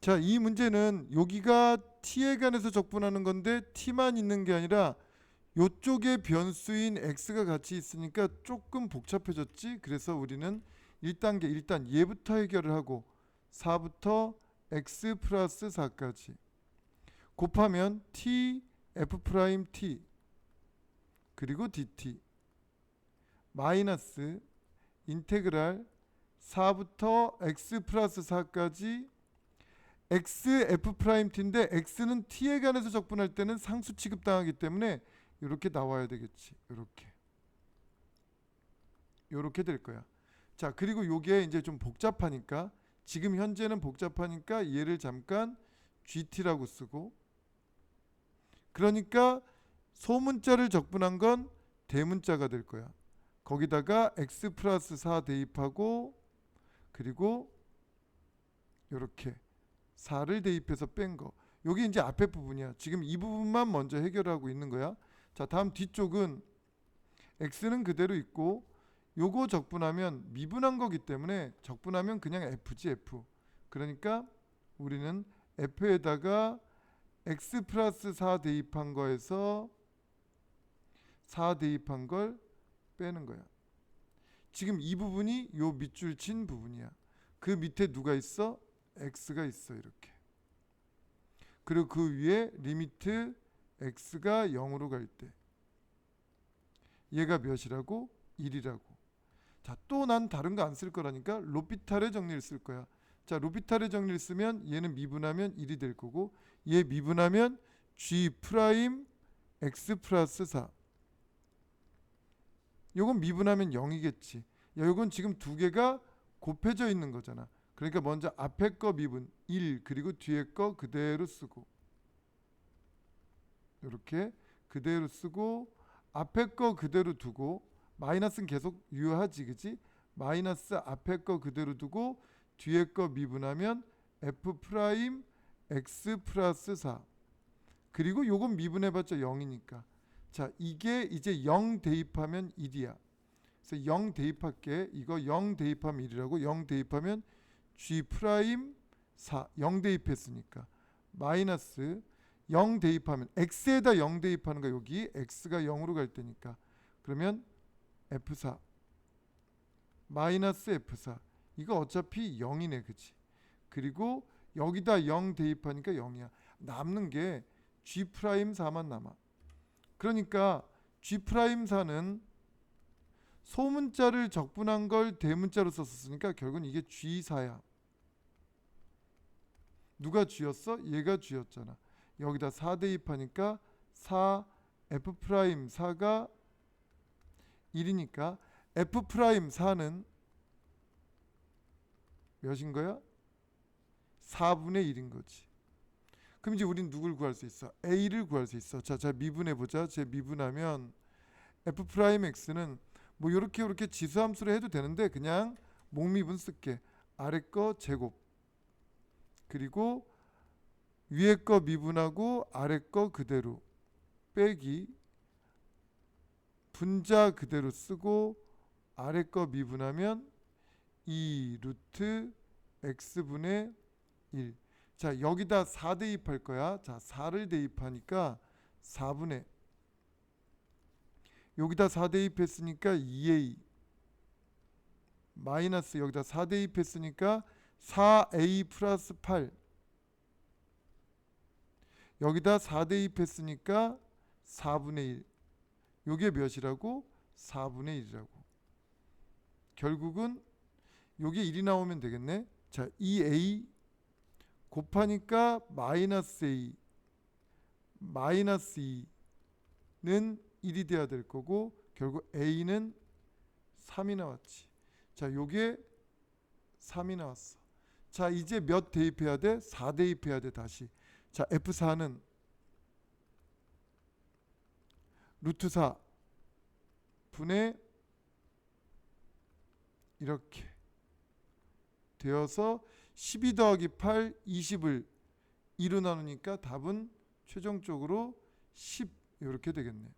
자, 이 문제는 여기가 t에 관해서 적분하는 건데 t만 있는 게 아니라 요쪽에 변수인 x가 같이 있으니까 조금 복잡해졌지. 그래서 우리는 1단계 일단 얘부터 해결을 하고 4부터 x 플러스 4까지 곱하면 t f 프라임 t 그리고 dt 마이너스 인테그랄 4부터 x 플러스 4까지 x f 프라임 t인데 x는 t에 관해서 적분할 때는 상수 취급당하기 때문에 이렇게 나와야 되겠지. 이렇게. 이렇게 될 거야. 자, 그리고 요게 이제 좀 복잡하니까 지금 현재는 복잡하니까 얘를 잠깐 GT라고 쓰고 그러니까 소문자를 적분한 건 대문자가 될 거야. 거기다가 x 플러스 4 대입하고 그리고 요렇게 4를 대입해서 뺀 거. 여기 이제 앞에 부분이야. 지금 이 부분만 먼저 해결하고 있는 거야. 자, 다음 뒤쪽은 x는 그대로 있고 요거 적분하면 미분한 거기 때문에 적분하면 그냥 f지 f. 그러니까 우리는 f에다가 x 플러스 4 대입한 거에서 4 대입한 걸 빼는 거야. 지금 이 부분이 요 밑줄 친 부분이야. 그 밑에 누가 있어? X가 있어 이렇게. 그리고 그 위에 리미트 x가 0으로 갈 때 얘가 몇이라고? 1이라고. 자, 또 난 다른 거 안 쓸 거라니까 로피탈의 정리를 쓸 거야. 자, 로피탈의 정리를 쓰면 얘는 미분하면 1이 될 거고 얘 미분하면 g 프라임 x 플러스 4. 요건 미분하면 0이겠지. 야, 요건 지금 두 개가 곱해져 있는 거잖아. 그러니까 먼저 앞에 거 미분 1 그리고 뒤에 거 그대로 쓰고. 이렇게 그대로 쓰고 앞에 거 그대로 두고 마이너스는 계속 유효하지 그지 마이너스 앞에 거 그대로 두고 뒤에 거 미분하면 f 프라임 x 플러스 4 그리고 요건 미분해봤자 0이니까. 자 이게 이제 0 대입하면 1이야. 그래서 0 대입할게. 이거 0 대입하면 1이라고 0 대입하면 g 프라임 4 0 대입했으니까. 마이너스 0 대입하면 x에다 0 대입하는 거 여기 x가 0으로 갈 때니까. 그러면 f4 마이너스 f4 이거 어차피 0이네 그치? 그리고 여기다 0 대입하니까 0이야. 남는 게 g 프라임 4만 남아. 그러니까 g 프라임 4는 소문자를 적분한 걸 대문자로 썼으니까 결국은 이게 G4야. 누가 G였어? 얘가 G였잖아. 여기다 4 대입하니까 4 F 프라임 4가 1이니까 F 프라임 4는 몇인 거야? 4분의 1인 거지. 그럼 이제 우린 누굴 구할 수 있어? A를 구할 수 있어. 자, 자 미분해 보자. 제 미분하면 F 프라임 X는 뭐 요렇게 요렇게 지수 함수로 해도 되는데 그냥 목미분 쓸게 아래 거 제곱 그리고 위에 거 미분하고 아래 거 그대로 빼기 분자 그대로 쓰고 아래 거 미분하면 2 루트 x분의 1. 자, 여기다 4 대입할 거야. 자, 4를 대입하니까 4분의 여기다 4 대입했으니까 2a 마이너스 여기다 4 대입했으니까 4a 플러스 8 여기다 4 대입했으니까 4분의 1 요게 몇이라고? 4분의 1이라고 결국은 요게 1이 나오면 되겠네 자 2a 곱하니까 마이너스 a 마이너스 2는 1이 돼야 될 거고 결국 a는 3이 나왔지. 자, 요게 3이 나왔어. 자, 이제 몇 대입해야 돼? 4 대입해야 돼, 다시. 자, F4는 루트 4 분의 이렇게 되어서 12 더하기 8, 20을 2로 나누니까 답은 최종적으로 10 이렇게 되겠네.